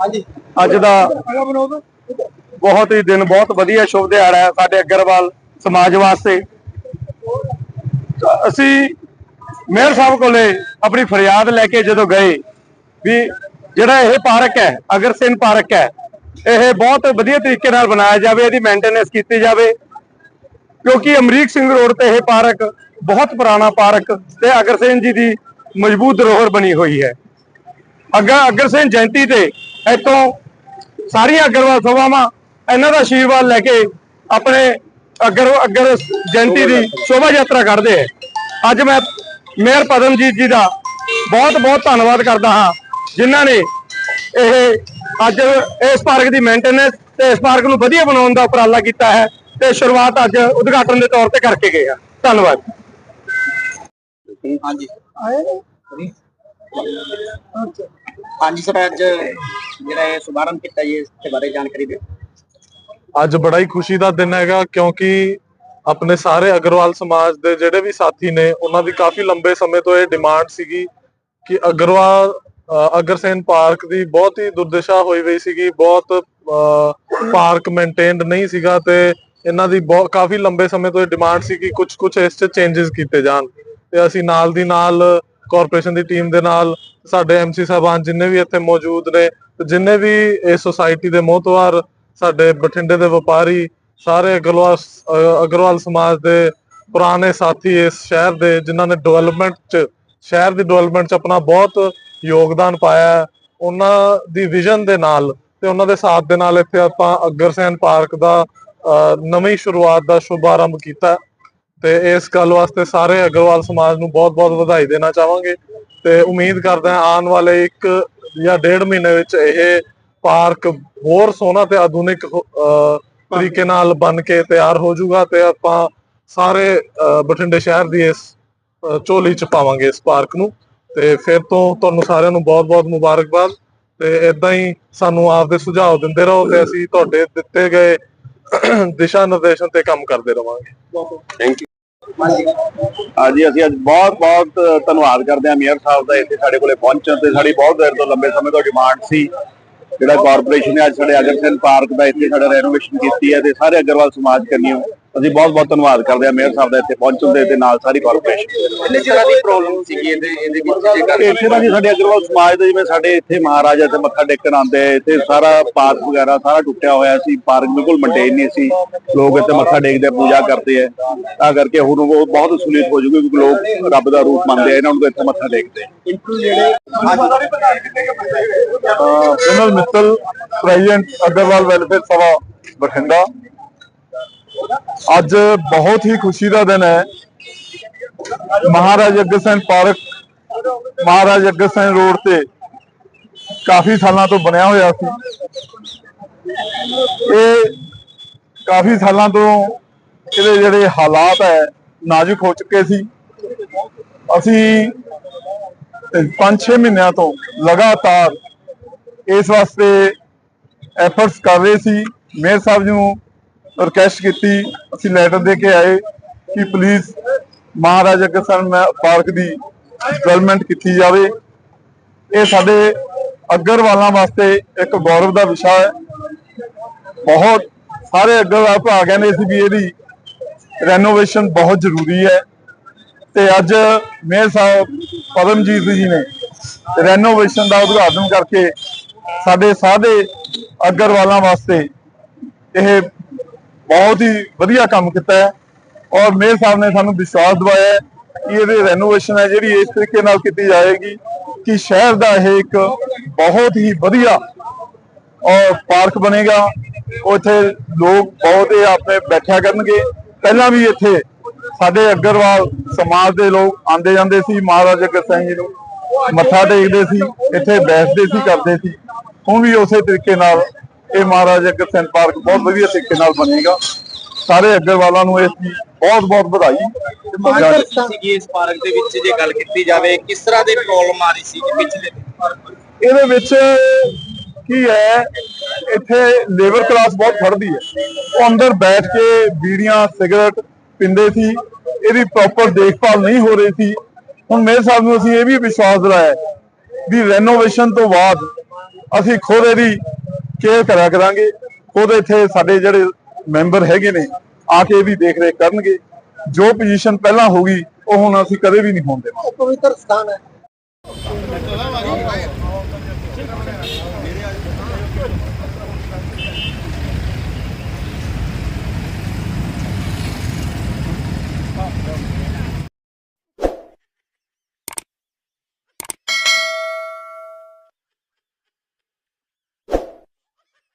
ਹਾਂਜੀ। ਅੱਜ ਦਾ ਬਹੁਤ ਹੀ ਦਿਨ ਬਹੁਤ ਵਧੀਆ ਸ਼ੁਭ ਦਿਹਾੜਾ ਹੈ ਸਾਡੇ ਅਗਰਵਾਲ ਸਮਾਜ ਵਾਸਤੇ। ਅਸੀਂ ਮੇਅਰ ਸਾਹਿਬ ਕੋਲੇ ਆਪਣੀ ਫਰਿਆਦ ਲੈ ਕੇ ਜਦੋਂ ਗਏ ਵੀ ਜਿਹੜਾ ਇਹ ਪਾਰਕ ਹੈ ਅਗਰਸੈਨ ਪਾਰਕ ਹੈ ਇਹ ਬਹੁਤ ਵਧੀਆ ਤਰੀਕੇ ਨਾਲ ਬਣਾਇਆ ਜਾਵੇ, ਇਹਦੀ ਮੇਨਟੇਨੈਂਸ ਕੀਤੀ ਜਾਵੇ। ਕਿਉਂਕਿ ਅਮਰੀਕ ਸਿੰਘ ਰੋਡ ਤੇ ਇਹ ਪਾਰਕ ਬਹੁਤ ਪੁਰਾਣਾ ਪਾਰਕ ਤੇ ਅਗਰਸੈਨ ਜੀ ਦੀ ਮਜ਼ਬੂਤ ਧਰੋਹਰ ਬਣੀ ਹੋਈ ਹੈ। ਅਗਰ ਅਗਰਸੈਨ ਜਯੰਤੀ ਤੇ ਇੱਥੋਂ ਸਾਰੀਆਂ ਅਗਰਵਾਲ ਸਭਾਵਾਂ ਇਹਨਾਂ ਦਾ ਆਸ਼ੀਰਵਾਦ ਲੈ ਕੇ ਆਪਣੇ ਅਗਰ ਅਗਰ ਜਯੰਤੀ ਦੀ ਸ਼ੋਭਾ ਯਾਤਰਾ ਕੱਢਦੇ ਹੈ। ਅੱਜ ਮੈਂ ਮੇਅਰ ਪਦਮਜੀਤ ਜੀ ਦਾ ਬਹੁਤ ਬਹੁਤ ਧੰਨਵਾਦ ਕਰਦਾ ਹਾਂ, ਜਿਨ੍ਹਾਂ ਨੇ ਇਹ ਅੱਜ ਇਸ ਪਾਰਕ ਦੀ ਮੇਨਟੇਨੈਂਸ ਤੇ ਇਸ ਪਾਰਕ ਨੂੰ ਵਧੀਆ ਬਣਾਉਣ ਦਾ ਉਪਰਾਲਾ ਕੀਤਾ ਹੈ ਤੇ ਸ਼ੁਰੂਆਤ ਅੱਜ ਉਦਘਾਟਨ ਦੇ ਤੌਰ ਤੇ ਕਰਕੇ ਗਏ ਆ। ਧੰਨਵਾਦ। ਹਾਂਜੀ। ਹਾਂਜੀ ਸਰ ਅੱਜ ਜਿਹੜਾ ਇਹ ਸ਼ੁਭਾਰੰਭ ਕੀਤਾ ਜੀ ਇਸ ਦੇ ਬਾਰੇ ਜਾਣਕਾਰੀ ਦਿਓ। ਅੱਜ ਬੜਾ ਹੀ ਖੁਸ਼ੀ ਦਾ ਦਿਨ ਹੈਗਾ ਕਿਉਂਕਿ ਆਪਣੇ ਸਾਰੇ ਅਗਰਵਾਲ ਸਮਾਜ ਦੇ ਜਿਹੜੇ ਵੀ ਸਾਥੀ ਨੇ ਉਹਨਾਂ ਦੀ ਕਾਫੀ ਲੰਬੇ ਸਮੇਂ ਤੋਂ ਇਹ ਡਿਮਾਂਡ ਸੀਗੀ ਕਿ ਅਗਰਵਾਲ ਅਗਰਸੈਨ ਪਾਰਕ ਦੀ ਬਹੁਤ ਹੀ ਦੁਰਦਸ਼ਾ ਹੋਈ ਹੋਈ ਸੀਗੀ, ਬਹੁਤ ਪਾਰਕ ਮੇਨਟੇਨਡ ਨਹੀਂ ਸੀਗਾ ਤੇ ਇਹਨਾਂ ਦੀ ਬਹੁਤ ਕਾਫੀ ਲੰਬੇ ਸਮੇਂ ਤੋਂ ਇਹ ਡਿਮਾਂਡ ਸੀ ਕਿ ਕੁਝ ਕੁਝ ਇਸ 'ਚ ਚੇਂਜਸ ਕੀਤੇ ਜਾਣ। ਤੇ ਅਸੀਂ ਨਾਲ ਦੀ ਨਾਲ ਕਾਰਪੋਰੇਸ਼ਨ ਦੀ ਟੀਮ ਦੇ ਨਾਲ, ਸਾਡੇ ਐਮਸੀ ਸਾਹਿਬਾਨ ਜਿੰਨੇ ਵੀ ਇੱਥੇ ਮੌਜੂਦ ਨੇ ਜਿੰਨੇ ਵੀ ਇਸ ਸੁਸਾਇਟੀ ਦੇ ਮੋਹਤਵਾਰ, ਸਾਡੇ ਬਠਿੰਡੇ ਦੇ ਵਪਾਰੀ, ਸਾਰੇ ਅਗਰਵਾਲ ਅਗਰਵਾਲ ਸਮਾਜ ਦੇ ਪੁਰਾਣੇ ਸਾਥੀ ਇਸ ਸ਼ਹਿਰ ਦੇ, ਜਿਨ੍ਹਾਂ ਨੇ ਡਿਵੈਲਪਮੈਂਟ ਚ, ਸ਼ਹਿਰ ਦੀ ਡਿਵੈਲਪਮੈਂਟ ਚ ਆਪਣਾ ਬਹੁਤ ਯੋਗਦਾਨ ਪਾਇਆ ਉਹਨਾਂ ਦੀ ਵਿਜ਼ਨ ਦੇ ਨਾਲ ਤੇ ਉਹਨਾਂ ਦੇ ਸਾਥ ਦੇ ਨਾਲ ਇੱਥੇ ਆਪਾਂ ਅਗਰਸੈਨ ਪਾਰਕ ਦਾ ਅ, ਨਵੀਂ ਸ਼ੁਰੂਆਤ ਦਾ ਸ਼ੁਭਾਰੰਭ ਕੀਤਾ ਤੇ ਇਸ ਗੱਲ ਵਾਸਤੇ ਸਾਰੇ ਅਗਰਵਾਲ ਸਮਾਜ ਨੂੰ ਬਹੁਤ-ਬਹੁਤ ਵਧਾਈ ਦੇਣਾ ਚਾਹਾਂਗੇ। ਤੇ ਉਮੀਦ ਕਰਦੇ ਹਾਂ ਆਉਣ ਵਾਲੇ ਇੱਕ ਜਾਂ ਡੇਢ ਮਹੀਨੇ ਵਿੱਚ ਇਹ ਪਾਰਕ ਹੋਰ ਸੋਹਣਾ ਤੇ ਆਧੁਨਿਕ ਅਹ ਤਰੀਕੇ ਨਾਲ ਬਣ ਕੇ ਤਿਆਰ ਹੋ ਜਾਊਗਾ ਤੇ ਆਪਾਂ ਸਾਰੇ ਅਹ ਬਠਿੰਡੇ ਸ਼ਹਿਰ ਦੀ ਇਸ ਅਹ ਝੋਲੀ ਚ ਪਾਵਾਂਗੇ ਇਸ ਪਾਰਕ ਨੂੰ। ਤੇ ਫਿਰ ਤੋਂ ਤੁਹਾਨੂੰ ਸਾਰਿਆਂ ਨੂੰ ਬਹੁਤ-ਬਹੁਤ ਮੁਬਾਰਕਬਾਦ ਤੇ ਇਦਾਂ ਹੀ ਸਾਨੂੰ ਆਪਦੇ ਸੁਝਾਅ ਦਿੰਦੇ ਰਹੋ ਤੇ ਅਸੀਂ ਤੁਹਾਡੇ ਦਿੱਤੇ ਗਏ ਦਿਸ਼ਾ ਨਿਰਦੇਸ਼ਾਂ ਤੇ ਕੰਮ ਕਰਦੇ ਰਵਾਂਗੇ। ਥੈਂਕ ਯੂ ਹਾਂਜੀ, ਅਸੀਂ ਅੱਜ ਬਹੁਤ ਬਹੁਤ ਧੰਨਵਾਦ ਕਰਦੇ ਹਾਂ ਮੇਅਰ ਸਾਹਿਬ ਦਾ ਇੱਥੇ ਸਾਡੇ ਕੋਲੇ ਪਹੁੰਚਣ ਤੇ। ਸਾਡੀ ਬਹੁਤ ਦੇਰ ਤੋਂ ਲੰਬੇ ਸਮੇਂ ਤੋਂ ਡਿਮਾਂਡ ਸੀ। ਜਿਹੜਾ ਕਾਰਪੋਰੇਸ਼ਨ ਨੇ ਅੱਜ ਸਾਡੇ ਅਗਰਸੈਨ ਪਾਰਕ ਦਾ ਇੱਥੇ ਸਾਡਾ ਰੈਨੋਵੇਸ਼ਨ ਕੀਤੀ ਹੈ ਤੇ ਸਾਰੇ ਅਗਰਵਾਲ ਸਮਾਜ ਕੰਨਿਓ ਅਸੀਂ ਬਹੁਤ ਬਹੁਤ ਧੰਨਵਾਦ ਕਰਦੇ ਹਾਂ ਮੇਅਰ ਸਾਹਿਬ ਦਾ ਇੱਥੇ ਪਹੁੰਚਣ ਦੇ ਤੇ ਨਾਲ ਸਾਰੀ ਕਾਰਪੋਰੇਸ਼ਨ ਕਿੰਨੇ ਚਿਰ ਦੀ ਪ੍ਰੋਬਲਮ ਸੀਗੀ ਇਹਦੇ ਇਹਦੇ ਵਿੱਚ ਜੇ ਗੱਲ ਇੱਥੇ ਦਾ ਜੀ ਸਾਡੇ ਅਗਰਵਾਲ ਸਮਾਜ ਦੇ ਜਿਵੇਂ ਸਾਡੇ ਇੱਥੇ ਮਹਾਰਾਜਾ ਇੱਥੇ ਮੱਥਾ ਟੇਕਣ ਆਉਂਦੇ ਇੱਥੇ ਸਾਰਾ ਪਾਰਕ ਵਗੈਰਾ ਸਾਰਾ ਟੁੱਟਿਆ ਹੋਇਆ ਸੀ ਪਾਰਕ ਬਿਲਕੁਲ ਮੇਨਟੇਨ ਨਹੀਂ ਸੀ। ਲੋਕ ਇੱਥੇ ਮੱਥਾ ਟੇਕਦੇ ਪੂਜਾ ਕਰਦੇ ਆ। ਤਾਂ ਕਰਕੇ ਹੁਣ ਉਹ ਬਹੁਤ ਸਹੂਲੀਅਤ ਹੋ ਜੂਗੀ ਕਿਉਂਕਿ ਲੋਕ ਰੱਬ ਦਾ ਰੂਪ ਮੰਨਦੇ ਆ ਇਹਨਾਂ ਨੂੰ ਤਾਂ ਇੱਥੇ ਮੱਥਾ ਟੇਕਦੇ ਆ। Vimal Mittal president Agarwal welfare Sabha Bathinda. ਅੱਜ ਬਹੁਤ ਹੀ ਖੁਸ਼ੀ ਦਾ ਦਿਨ ਹੈ। ਮਹਾਰਾਜ ਅਗਰਸੈਨ ਪਾਰਕ, ਮਹਾਰਾਜ ਅਗਰਸੈਨ ਰੋਡ ਤੇ ਕਾਫੀ ਸਾਲਾਂ ਤੋਂ ਬਣਿਆ ਹੋਇਆ ਸੀ। ਇਹ ਕਾਫੀ ਸਾਲਾਂ ਤੋਂ ਇਹਦੇ ਜਿਹੜੇ ਹਾਲਾਤ ਹੈ, ਨਾਜ਼ੁਕ ਹੋ ਚੁੱਕੇ ਸੀ। ਅਸੀਂ 5-6 ਮਹੀਨਿਆਂ ਤੋਂ ਲਗਾਤਾਰ ਇਸ ਵਾਸਤੇ ਐਫਰਟਸ ਕਰ ਰਹੇ ਸੀ। ਮੇਅਰ ਸਾਹਿਬ ਨੂੰ ਰਿਕਵੈਸਟ ਕੀਤੀ, ਅਸੀਂ ਲੈਟਰ ਦੇ ਕੇ ਆਏ ਕਿ ਪਲੀਜ਼ ਮਹਾਰਾਜਾ ਕਿਸ਼ਨ ਪਾਰਕ ਦੀ ਡਿਵੈਲਪਮੈਂਟ ਕੀਤੀ ਜਾਵੇ। ਇਹ ਸਾਡੇ ਅੱਗਰਵਾਲਾਂ ਵਾਸਤੇ ਇੱਕ ਗੌਰਵ ਦਾ ਵਿਸ਼ਾ ਹੈ। ਬਹੁਤ ਸਾਰੇ ਅਗਰਵਾਲ ਭਰਾ ਕਹਿੰਦੇ ਸੀ ਵੀ ਇਹਦੀ ਰੈਨੋਵੇਸ਼ਨ ਬਹੁਤ ਜ਼ਰੂਰੀ ਹੈ। ਤੇ ਅੱਜ ਮੇਅਰ ਸਾਹਿਬ ਪਰਮਜੀਤ ਜੀ ਨੇ ਰੈਨੋਵੇਸ਼ਨ ਦਾ ਉਦਘਾਟਨ ਕਰਕੇ ਸਾਡੇ ਸਾਰੇ ਅੱਗਰਵਾਲਾਂ ਵਾਸਤੇ ਇਹ ਬਹੁਤ ਹੀ ਵਧੀਆ ਕੰਮ ਕੀਤਾ ਹੈ। ਔਰ ਮੇਅਰ ਸਾਹਿਬ ਨੇ ਸਾਨੂੰ ਵਿਸ਼ਵਾਸ ਦਿਵਾਇਆ ਹੈ ਕਿ ਇਹਦੇ ਰੈਨੋਵੇਸ਼ਨ ਹੈ, ਜਿਹੜੀ ਇਸ ਤਰੀਕੇ ਨਾਲ ਕੀਤੀ ਜਾਏਗੀ ਕਿ ਸ਼ਹਿਰ ਦਾ ਇਹ ਇੱਕ ਬਹੁਤ ਹੀ ਵਧੀਆ ਔਰ ਪਾਰਕ ਬਣੇਗਾ। ਉੱਥੇ ਲੋਕ ਬਹੁਤ ਹੀ ਆਪਣੇ ਬੈਠਿਆ ਕਰਨਗੇ। ਪਹਿਲਾਂ ਵੀ ਇੱਥੇ ਸਾਡੇ ਅਗਰਵਾਲ ਸਮਾਜ ਦੇ ਲੋਕ ਆਂਦੇ ਜਾਂਦੇ ਸੀ, ਮਹਾਰਾਜਾ ਅਗਰ ਸਿੰਘ ਜੀ ਨੂੰ ਮੱਥਾ ਟੇਕਦੇ ਸੀ, ਇੱਥੇ ਬੈਠਦੇ ਸੀ, ਕਰਦੇ ਸੀ। ਹੁਣ ਵੀ ਉਸੇ ਤਰੀਕੇ ਨਾਲ ਇਹ ਮਹਾਰਾਜਾ ਸਿੰਘ ਪਾਰਕ ਬਹੁਤ ਵਧੀਆ ਤਰੀਕੇ ਨਾਲ ਬਣੇਗਾ। ਸਾਰੇ ਅਗਰਵਾਲਾਂ ਨੂੰ ਇਸ ਦੀ ਬਹੁਤ ਬਹੁਤ ਵਧਾਈ। ਤੇ ਮੁਬਾਰਕਾਂ। ਸੀਗੀ ਇਸ ਪਾਰਕ ਦੇ ਵਿੱਚ ਜੇ ਗੱਲ ਕੀਤੀ ਜਾਵੇ ਕਿਸ ਤਰ੍ਹਾਂ ਦੀ ਪ੍ਰੋਬਲਮ ਆ ਰਹੀ ਸੀ ਪਿਛਲੇ ਇਹਦੇ ਵਿੱਚ ਕੀ ਹੈ ਇੱਥੇ ਲੇਬਰ ਕਲਾਸ ਬਹੁਤ ਖੜਦੀ ਹੈ। ਉਹ ਅੰਦਰ ਬੈਠ ਕੇ ਬੀੜੀਆਂ ਸਿਗਰਟ ਪਿੰਦੇ ਸੀ। ਇਹਦੀ ਪ੍ਰੋਪਰ ਦੇਖਭਾਲ ਨਹੀਂ ਹੋ ਰਹੀ ਸੀ। ਹੁਣ ਮੇਰੇ ਸਾਹਿਬ ਨੂੰ ਅਸੀਂ ਇਹ ਵੀ ਵਿਸ਼ਵਾਸ ਦਿਲਾਇਆ ਵੀ ਰੈਨੋਵੇਸ਼ਨ ਤੋਂ ਬਾਅਦ ਅਸੀਂ ਖੁਦ ਇਹਦੀ ਕੇਅਰ ਕਰਿਆ ਕਰਾਂਗੇ। ਖੁਦ ਇੱਥੇ ਸਾਡੇ ਜਿਹੜੇ ਮੈਂਬਰ ਹੈਗੇ ਨੇ, ਆ ਕੇ ਵੀ ਦੇਖ ਰੇਖ ਕਰਨਗੇ। ਜੋ ਪੋਜੀਸ਼ਨ ਪਹਿਲਾਂ ਹੋ ਗਈ, ਉਹ ਹੁਣ ਅਸੀਂ ਕਦੇ ਵੀ ਨਹੀਂ ਹੋਣ ਦੇਵਾਂਗੇ ਪਵਿੱਤਰ ਸਥਾਨ ਹੈ।